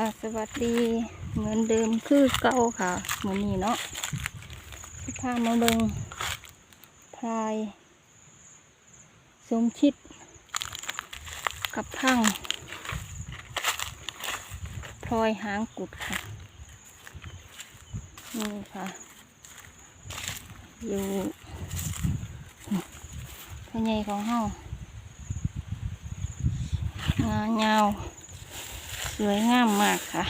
ค่ะ สวัสดีเหมือนเดิมคือเก่าค่ะ เหมือนนี้เนาะพามาเบิงพลายสมชิด กับพังพลอยหางกุดค่ะ นี่ค่ะ อยู่พญายของเฮางายา สวยงามมากค่ะ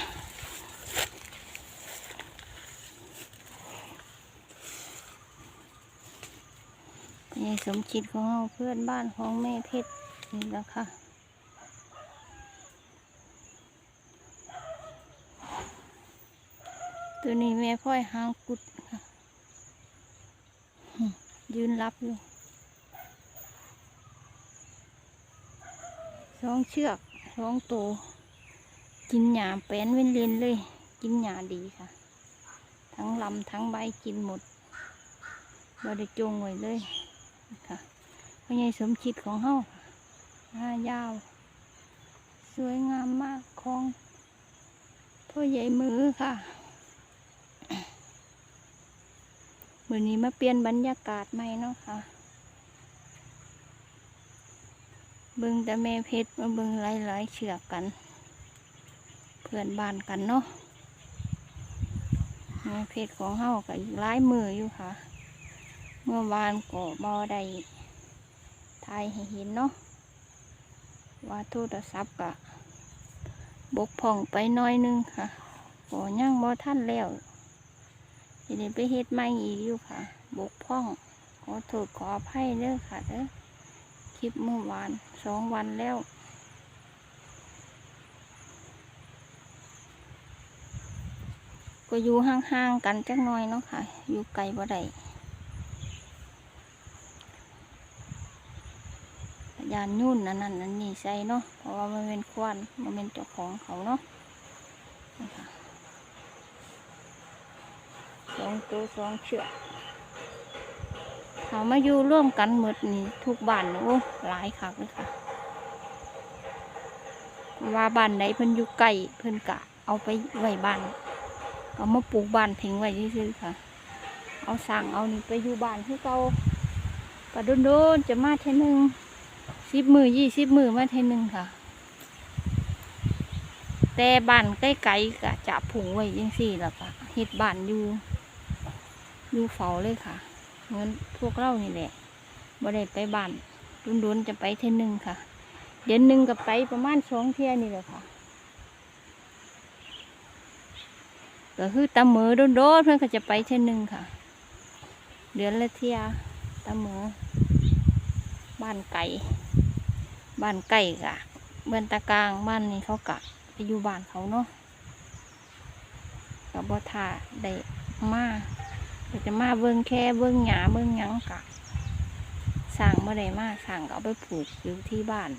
นี่สมคิดของเราเพื่อนบ้านของแม่เพชรนี่แหละค่ะตัวนี้แม่พ่อยหางกุดค่ะ ยืนรับอยู่สองเชือกสองตัว กินหญ้าแป้นเว้นเลนเลย กินหญ้าดีค่ะ ทั้งลำทั้งใบกินหมดบ่ได้จงไว้เลยค่ะพ่อใหญ่สมคิดของเฮาหน้ายาว สวยงามมากของพ่อใหญ่มือค่ะมือนี้มาเปลี่ยนบรรยากาศใหม่เนาะค่ะเบิ่งแต่แม่เพชรมาเบิ่งหลายๆเชือกกัน เพื่อนบ้านกันเนาะเพชรของเฮากับอีกหลายมืออยู่ค่ะ เมื่อวานก็บ่ได้ถ่ายให้เห็นเนาะว่าโทรศัพท์กะบกพ่องไปน้อยนึงค่ะก็ยังบ่ท่านแล้วทีนี้ไปเฮ็ดใหม่อีกอยู่ค่ะ บกพ่องขอโทษขออภัยเด้อค่ะเด้อคลิปเมื่อวานสองวันแล้ว ก็อยู่ห่างๆกันจักหน่อยเนาะค่ะ อยู่ไกลบ่ได้ยานยุ่นนั่นนั่นนั่นนี่ใส่เนาะ เพราะว่ามันเป็นควันมันเป็นเจ้าของเขาเนาะนี่ค่ะสองตัวสองเชือกเขามาอยู่ร่วมกันหมดนี่ทุกบ้านโอ้หลายคักเลยค่ะ ว่าบ้านไหนเพิ่นอยู่ไกลเพิ่นกะเอาไปไว้บ้าน เอามาปลูกบ้านทิ้งไว้ซื่อๆค่ะ เอาสั่งเอานี่ไปอยู่บ้านที่เก่าก็โดนๆจะมาเทนึงสิบมือยี่สิบมือมาเทนึงค่ะ แต่บ้านใกล้ๆก็จะผุงไว้ยังสี่แล้วก็เฮ็ดบ้านอยู่อยู่เฝ้าเลยค่ะเหมือนพวกเรานี่แหละบ่ได้ไปบ้านโดนๆจะไปเทนึงค่ะ เดือนหนึ่งก็ไปประมาณสองเที่ยนี่แหละค่ะ ก็คือตาเมือโดนโดนๆเพื่อนก็จะไปเช่นหนึ่งค่ะ เดือนละเที่ยตาเมือบ้านไก่บ้านไก่กะเบือนตะกลางบ้านนี้เขากะไปอยู่บ้านเขาเนาะกับบท่าได้มาก็จะมาเบิ้งแค่เบิ้งหยาเบิ้งยังกะสั่งเมื่อใดมาสั่งก็เอาไปปลูกอยู่ที่บ้าน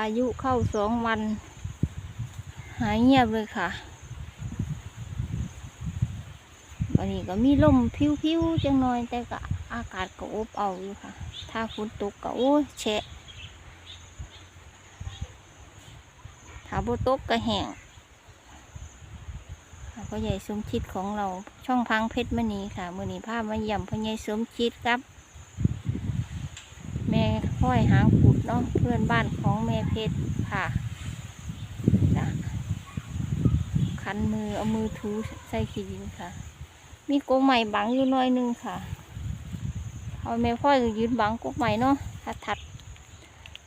ายุเข้าสองวัน หายเงียบเลยค่ะวันนี้ก็มีลมพิวๆจังหน่อย แต่ก็อากาศก็อบเอาอยู่ค่ะ ถ้าฝนตกก็โอ้แฉะถ้าบ่ตกก็แห้งพ่อใหญ่สมชิดของเราช่องพังเพชรมณีค่ะ มือนี้พามาเยี่ยมพ่อใหญ่สมชิดครับ แม่ห้อยหางขุดเนาะเพื่อนบ้านของแม่เพชรค่ะจ้ะคันมือเอามือถูใส่ขี้ดินค่ะ มีกกใหม่บังอยู่หน้อยนึงค่ะเอาแม่พ่อยยืนบังกกใหม่เนาะถัดถัด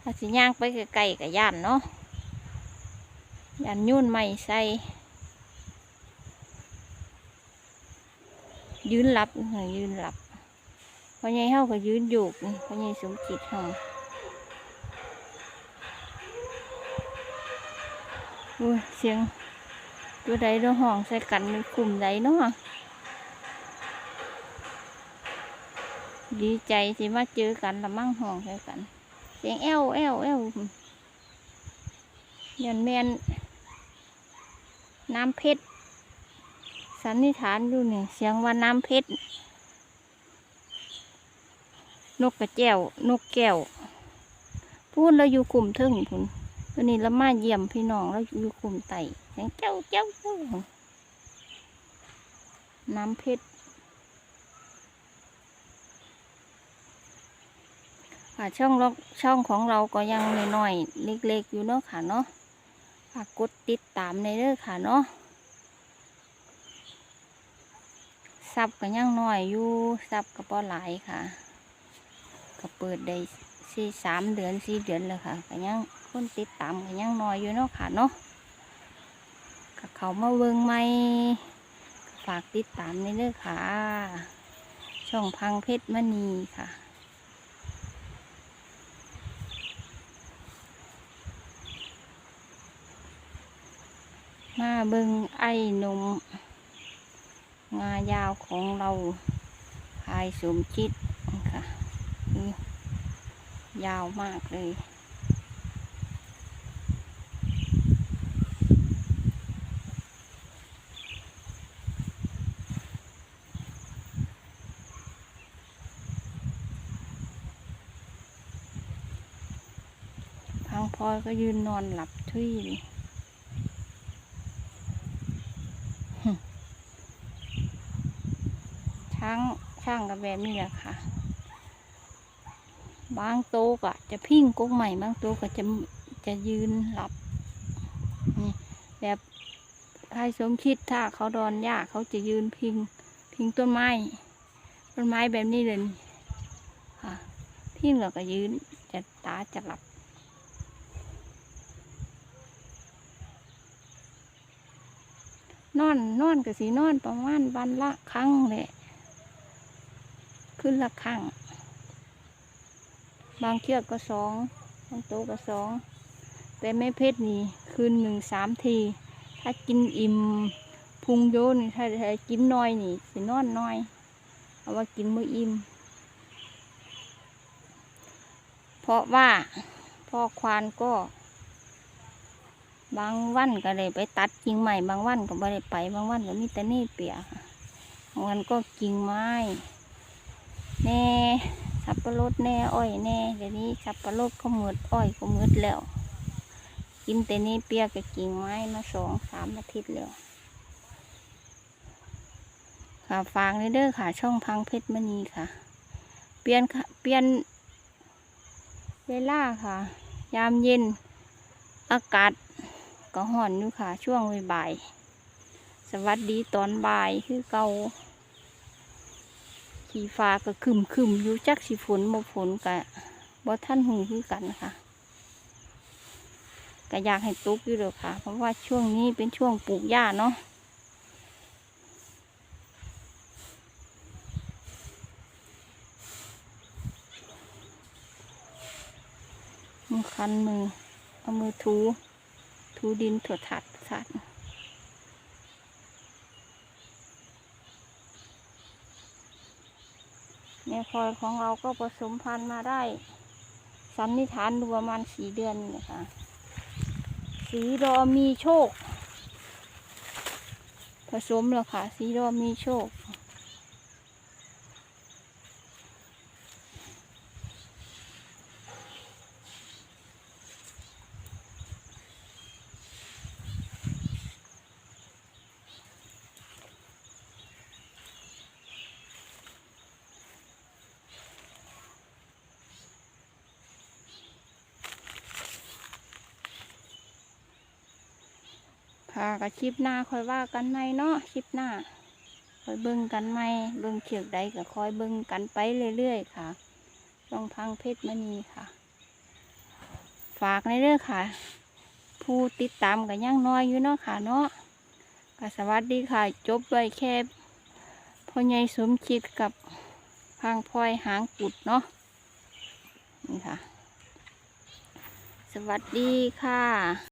ถ้าสิย่างไปไกลๆกับย่านเนาะย่านยุ่นใหม่ใส่ยืนหลับยืนหลับ พอใหญ่เฮาก็ยืนอยู่นี่พอใหญ่สมจิตเฮาโอ้ยเสียงตัวใดตัวห้องใส่กันในกลุ่มใดเนาะดีใจสิมาเจอกันละมั่งห้องใส่กัน เสียงแอวแอวแอวยันแมนน้ำเพชรสันนิษฐานดูเนี่ยเสียงว่าน้ำเพชร นกกระแจ้วนกแก้วพูนเราอยู่กลุ่มเทึ่งพุ่นตัวนี้เรามาเยี่ยมพี่น้องเราอยู่กลุ่มไต่เสียงเจ้าเจ้าเจ้าน้ำเพชรค่ะช่องเราช่องของเราก็ยังน้อยๆเล็กๆอยู่เนาะค่ะเนาะฝากกดติดตามในเด้อค่ะเนาะซับก็ยังน้อยอยู่ซับก็พอหลายค่ะ ก็เปิดได้สี่สามเดือนสี่เดือนแล้วค่ะก็ยังคนติดตามก็ยังน้อยอยู่เนาะค่ะเนาะก็เขามาเวิงไม่ฝากติดตามในเด้อค่ะ ช่องพังเพชรมณีค่ะมาเบิงไอ้หนุ่มงายาวของเราพายสมจิต ยาวมากเลย พังพลอยก็ยืนนอนหลับทุยเลยช้างช่างกับแบบนี้แหละค่ะ บางโตวก็จะพิ้งกกใหม่บางโตวก็จะจะยืนหลับนี่แบบใครสมคิดถ้าเขาดอนหญ้าเขาจะยืนพิงพิงต้นไม้ต้นไม้แบบนี้เลยค่ะพิงแล้วก็ยืนจะตาจะหลับนอนนอนก็สีนอนประมาณวันละครั้งแหละขึ้นละครั้ง บางเชือกก็สองบางโตวก็สองแต่ไม่เพชรนี่คืนหนึ่งสามที ถ้ากินอิ่มพุงโยนถ้าถ้ากินน้อยนี่สินอนน้อย เอาว่ากินมื้ออิ่มเพราะว่าพ่อควานก็ บางวันก็เลยไปตัดกิ่งใหม่บางวันก็ไม่ได้ไปบางวันก็มีแต่นี่เปียะบางวันก็กิ่งไม้แน่ สับปะรดแน่อ้อยแน่เดี๋ยวนี้สับปะรดก็หมดอ้อยก็หมดแล้ว กินแต่นี่เปียกับกิ่งไม้มาสองสามอาทิตย์แล้วค่ะฝากในเด้อค่ะ ช่องพังเพชรมณีค่ะ เปลี่ยนค่ะเปลี่ยนเวลาค่ะ ยามเย็น อากาศก็ห่อนอยู่ค่ะ ช่วงบ่าย สวัสดีตอนบ่ายคือเกา ขี่ฟ้าก็คึมคึมอยู่จักสิฝนบ่ฝนกะบ่ท่านหูคือกันค่ะก็อยากให้ตุกอยู่เด้อค่ะ เพราะว่าช่วงนี้เป็นช่วงปลูกหญ้าเนาะมือคันมือ เอามือถู ถูดินถั่วถัดสัดแม่พลอยของเราก็ผสมพันธุ์มาได้ สันนิษฐานดูประมาณสี่เดือนเนี่ยค่ะสีรอมีโชค ผสมแล้วค่ะ สีรอมีโชค ค่ะกับคลิปหน้าคอยว่ากันไหมเนาะคลิปหน้าคอยเบิ่งกันไหมเบิ่งเชือกใดก็คอยเบิ่งกันไปเรื่อยๆค่ะช่องพังเพชรมณีค่ะ ฝากในเรื่องค่ะ ผู้ติดตามกันยังน้อยอยู่เนาะค่ะเนาะก็สวัสดีค่ะ จบไว้แค่พ่อใหญ่สมคิดกับพังพลอยหางกุดเนาะนี่ค่ะ สวัสดีค่ะ